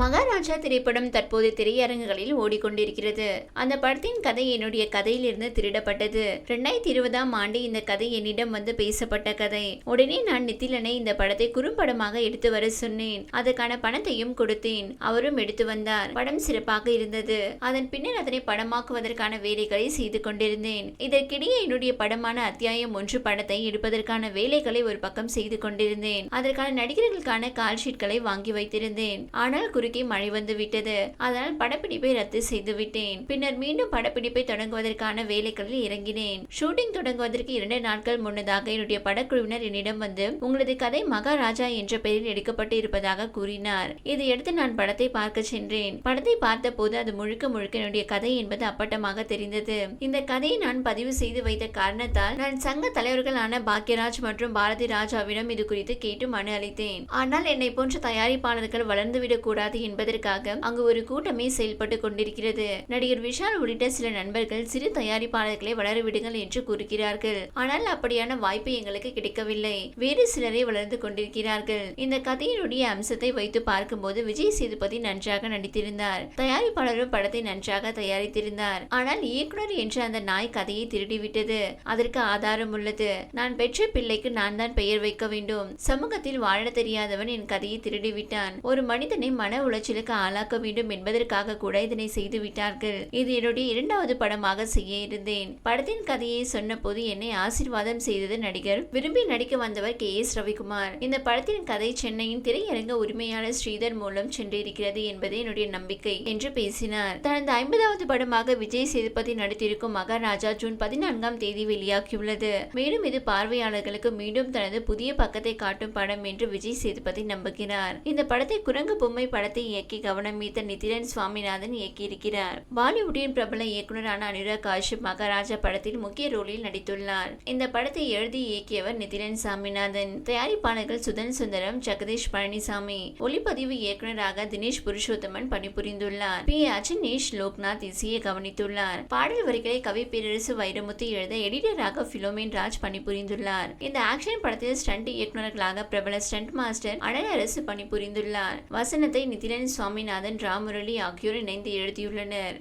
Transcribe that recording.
மகாராஜா திரைப்படம் தற்போது திரையரங்குகளில் ஓடிக்கொண்டிருக்கிறது. அந்த படத்தின் கதை என்னுடைய கதையிலிருந்து திருடப்பட்டது. ரெண்டாயிரத்தி இருபதாம் ஆண்டு இந்த கதை என்னிடம் வந்து பேசப்பட்ட கதை. உடனே நான் நித்திலனை இந்த படத்தை குறும்படமாக எடுத்து வர சொன்னேன். அதற்கான பணத்தையும் கொடுத்தேன். அவரும் எடுத்து வந்தார். படம் சிறப்பாக இருந்தது. அதன் பின்னர் அதனை படமாக்குவதற்கான வேலைகளை செய்து கொண்டிருந்தேன். இதற்கிடையே என்னுடைய படமான அத்தியாயம் ஒன்று படத்தை எடுப்பதற்கான வேலைகளை ஒரு பக்கம் செய்து கொண்டிருந்தேன். அதற்கான நடிகர்களுக்கான கால்ஷீட்களை வாங்கி வைத்திருந்தேன். ஆனால் குறுக்கே மழை வந்து விட்டது. அதனால் படப்பிடிப்பை ரத்து செய்து விட்டேன். பின்னர் மீண்டும் படப்பிடிப்பை தொடங்குவதற்கான வேலைகளில் இறங்கினேன். ஷூட்டிங் தொடங்குவதற்கு இரண்டு நாட்கள் முன்னதாக என்னுடைய படக்குழுவினர் என்னிடம் வந்து உங்களது கதை மகாராஜா என்ற பெயரில் எடுக்கப்பட்டு இருப்பதாக கூறினார் இதையடுத்து நான் படத்தை பார்க்க சென்றேன். படத்தை பார்த்த போது அது முழுக்க முழுக்க என்னுடைய கதை என்பது அப்பட்டமாக தெரிந்தது. இந்த கதையை நான் பதிவு செய்து வைத்த காரணத்தால் நான் சங்க தலைவர்களான பாக்யராஜ் மற்றும் பாரதி ராஜாவிடம் இது குறித்து கேட்டு மனு அளித்தேன் ஆனால் என்னை போன்ற தயாரிப்பாளர்கள் வளர்ந்துவிடக் கூடாது என்பதற்காக அங்கு ஒரு கூட்டமே செயல்பட்டு கொண்டிருக்கிறது. நடிகர் விஷால் உள்ளிட்ட சில நண்பர்கள் சிறு தயாரிப்பாளர்களை வளரவிடுங்கள் என்று கூறுகிறார்கள். ஆனால் அப்படியான வாய்ப்பு எங்களுக்கு கிடைக்கவில்லை. வேறு சிலரை வளர்ந்து கொண்டிருக்கிறார்கள். இந்த கதையினுடைய அம்சத்தை வைத்து பார்க்கும்போது விஜய் சேதுபதி நன்றாக நடித்திருந்தார். தயாரிப்பாளரும் படத்தை நன்றாக தயாரித்திருந்தார். ஆனால் இயக்குனர் என்ற அந்த நாய் கதையை திருடிவிட்டது. அதற்கு ஆதாரம் உள்ளது. நான் பெற்ற பிள்ளைக்கு நான் தான் பெயர் வைக்க வேண்டும். சமூகத்தில் வாழ தெரியாதவன் என் கதையை திருடிவிட்டான். ஒரு மனிதனை மன உளைச்சலுக்கு ஆளாக்க வேண்டும் என்பதற்காக கூட இதனை செய்து விட்டார்கள். இது என்னுடைய இரண்டாவது படமாக செய்ய இருந்தேன். படத்தின் கதையை சொன்னபோது என்னை ஆசீர்வாதம் செய்தது நடிகர் விரும்பி நடிக்க வந்தவர் கே. எஸ். ரவிக்குமார். இந்த படத்தின் கதை சென்னையின் திரையரங்க உரிமையாளர் ஸ்ரீதர் மூலம் சென்றிருக்கிறது என்பதே என்னுடைய நம்பிக்கை என்று பேசினார். தனது ஐம்பதாவது படமாக விஜய் சேதுபதி நடித்திருக்கும் மகாராஜா ஜூன் பதினான்காம் தேதி வெளியாகியுள்ளது. மேலும் இது பார்வையாளர்களுக்கு மீண்டும் தனது புதிய பக்கத்தை காட்டும் படம் என்று விஜய் சேதுபதி நம்புகிறார். இந்த படத்தை குரங்கு பொம்மை படத்தை இயக்கி கவனம் ஈர்த்த நிதிரன் சுவாமிநாதன் இயக்கியிருக்கிறார். பாலிவுட்டின் பிரபல இயக்குனரான அனுராக் காஷ்யப் மகாராஜா படத்தில் முக்கிய ரோலில் நடித்துள்ளார். இந்த படத்தை எழுதி இயக்கியவர் நிதிரன் சாமிநாதன் தயாரிப்பாளர்கள் சுதன் சுந்தரம் ஜெகதீஷ் பழனிசாமி. ஒளிப்பதிவு இயக்குனராக தினேஷ் புருஷோத்தமன் பணிபுரிந்துள்ளார். பி. அஜனேஷ் லோக்நாத் இசையை கவனித்துள்ளார். பாடல் வரிகளை கவி பேரரசு வைரமுத்து எழுத எடிட்டராக பிலோமின் ராஜ் பணிபுரிந்துள்ளார். இந்த ஆக்ஷன் படத்தில் ஸ்டண்ட் இயக்குநர்களாக பிரபல ஸ்டண்ட் மாஸ்டர் அழகரசு பணிபுரிந்துள்ளார். வசனத்தை நிதிலன் சுவாமிநாதன் ராமுரளி ஆகியோர் இணைந்து எழுதியுள்ளனர்.